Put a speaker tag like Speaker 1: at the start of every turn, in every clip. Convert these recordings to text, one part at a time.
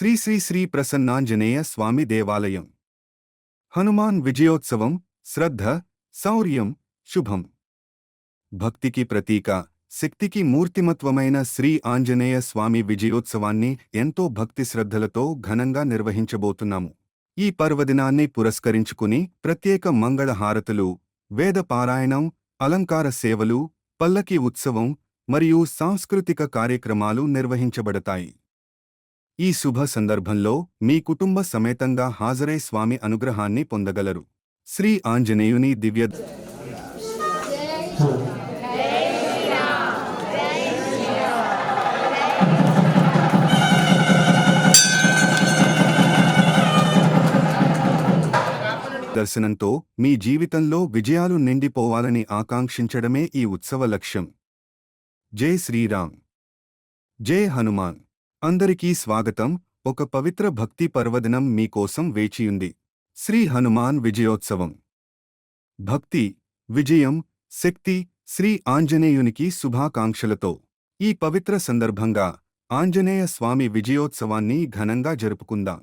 Speaker 1: శ్రీ శ్రీ శ్రీ ప్రసన్నాంజనేయ స్వామి దేవాలయం. హనుమాన్ విజయోత్సవం శ్రద్ధ శౌర్యం శుభం. భక్తికి ప్రతీక శక్తికి మూర్తిమత్వమైన శ్రీ ఆంజనేయ స్వామి విజయోత్సవాన్ని ఎంతో భక్తి శ్రద్ధలతో ఘనంగా నిర్వహించబోతున్నాము. ఈ పర్వదినాన్ని పురస్కరించుకుని ప్రత్యేక మంగళ హారతులు వేద పారాయణం అలంకార సేవలు పల్లకి ఉత్సవం మరియు సాంస్కృతిక కార్యక్రమాలు నిర్వహించబడతాయి. ఈ శుభ సందర్భంలో మీ కుటుంబ సమేతంగా హాజరై స్వామి అనుగ్రహాన్ని పొందగలరు. శ్రీ ఆంజనేయుని దివ్య దర్శనంతో మీ జీవితంలో విజయాలు నిండిపోవాలని ఆకాంక్షించడమే ఈ ఉత్సవ లక్ష్యం. జై శ్రీరామ్. జై హనుమాన్. అందరికీ స్వాగతం. ఒక పవిత్ర భక్తి పర్వదినం మీకోసం వేచియుంది. శ్రీ హనుమాన్ విజయోత్సవం. భక్తి విజయం శక్తి శ్రీ ఆంజనేయునికి శుభాకాంక్షలతో ఈ పవిత్ర సందర్భంగా ఆంజనేయ స్వామి విజయోత్సవాన్ని ఘనంగా జరుపుకుందాం.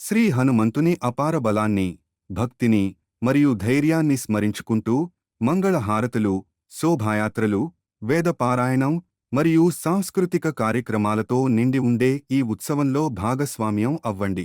Speaker 1: శ్రీ హనుమంతుని అపార బలాన్ని భక్తిని మరియు ధైర్యాన్ని స్మరించుకుంటూ మంగళహారతులు శోభాయాత్రలు వేదపారాయణం మరియు సాంస్కృతిక కార్యక్రమాలతో నిండి ఉండే ఈ ఉత్సవంలో భాగస్వామ్యం అవ్వండి.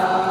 Speaker 2: 감사합니다.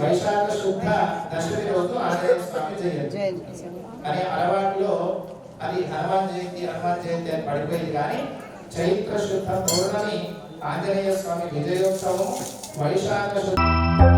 Speaker 2: వైశాఖ శుద్ధ దశమి రోజు ఆంజనేయ స్వామి జయంతి కానీ అలవాటులో అది హనుమాన్ జయంతి హనుమాన్ జయంతి అని పడిపోయింది కానీ చైత్ర శుద్ధ పౌర్ణమి ఆంజనేయ స్వామి విజయోత్సవం వైశాఖ శుద్ధ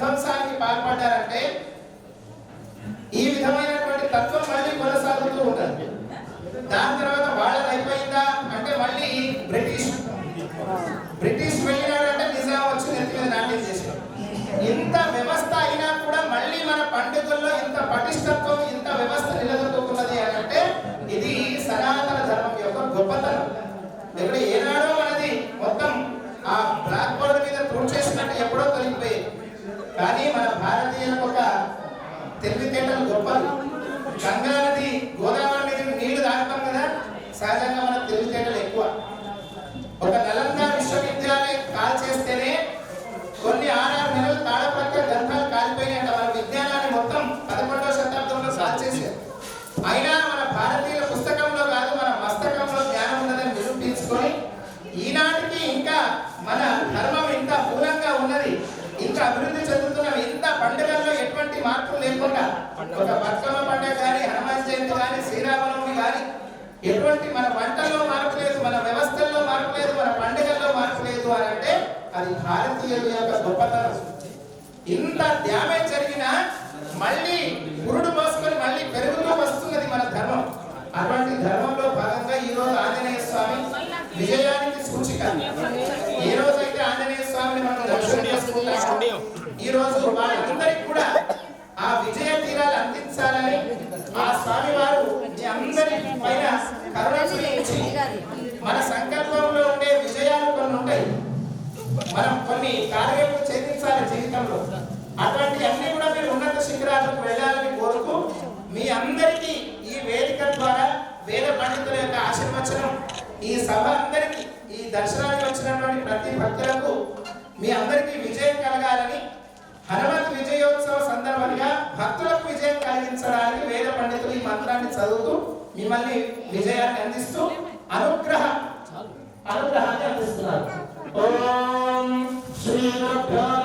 Speaker 2: విధ్వంసానికి పాల్పడ్డారంటే ఈ విధమైనటువంటి తత్వం మళ్ళీ కొనసాగుతూ ఉంటుంది దాని తర్వాత వాళ్ళది అయిపోయిందా? అంటే మళ్ళీ బ్రిటిష్ బ్రిటిష్ వెళ్ళినాడంటే నిజాం వచ్చి నెత్తి మీద నాట్యం చేసినాం ఇంత వ్యవస్థ అయినా కూడా మళ్ళీ మన పండితుల్లో ఇంత పటిష్టత్వం ఇంత వ్యవస్థ నిలదు 장난 యొక్క ఇంత డ్యామేజ్ జరిగినా మళ్ళీ పురుడు పోసుకొని మళ్ళీ పెరుగుతూ వస్తున్నది మన ధర్మం. అటువంటి ధర్మంలో భాగంగా ఈ రోజు ఆంజనేయ స్వామి విజయానికి సూచిక. ఏ రోజు అయితే ఆంజనేయ స్వామిని మనం దర్శనం చేసుకుంటామో ఈ రోజు వాళ్ళందరికీ కూడా ఆ విజయ తీరాలు అందించాలని ఆ స్వామి వారు మీ అందరి పైన కరుణ మన సంకల్పంలో ఉండే విజయాలు కొన్ని ఉంటాయి. మనం కొన్ని కార్యక్రమాలు చేయించాలి జీవితంలో. అటువంటి అన్ని కూడా మీరు ఉన్నత శిఖరాలకు వెళ్ళాలని కోరుతూ మీ అందరికీ ఈ వేదిక ద్వారా వేద పండితుల యొక్క ఆశీర్వచనం ఈ సభ అందరికీ ఈ దర్శనానికి వచ్చినటువంటి ప్రతి భక్తులకు మీ అందరికీ విజయం కలగాలని హనుమత్ విజయోత్సవ సందర్భంగా భక్తులకు విజయం కలిగించడానికి వేద పండితులు ఈ మంత్రాన్ని చదువుతూ మిమ్మల్ని విజయాన్ని అందిస్తూ అనుగ్రహ అనుగ్రహాన్ని అందిస్తున్నారు. ఓ శ్రీ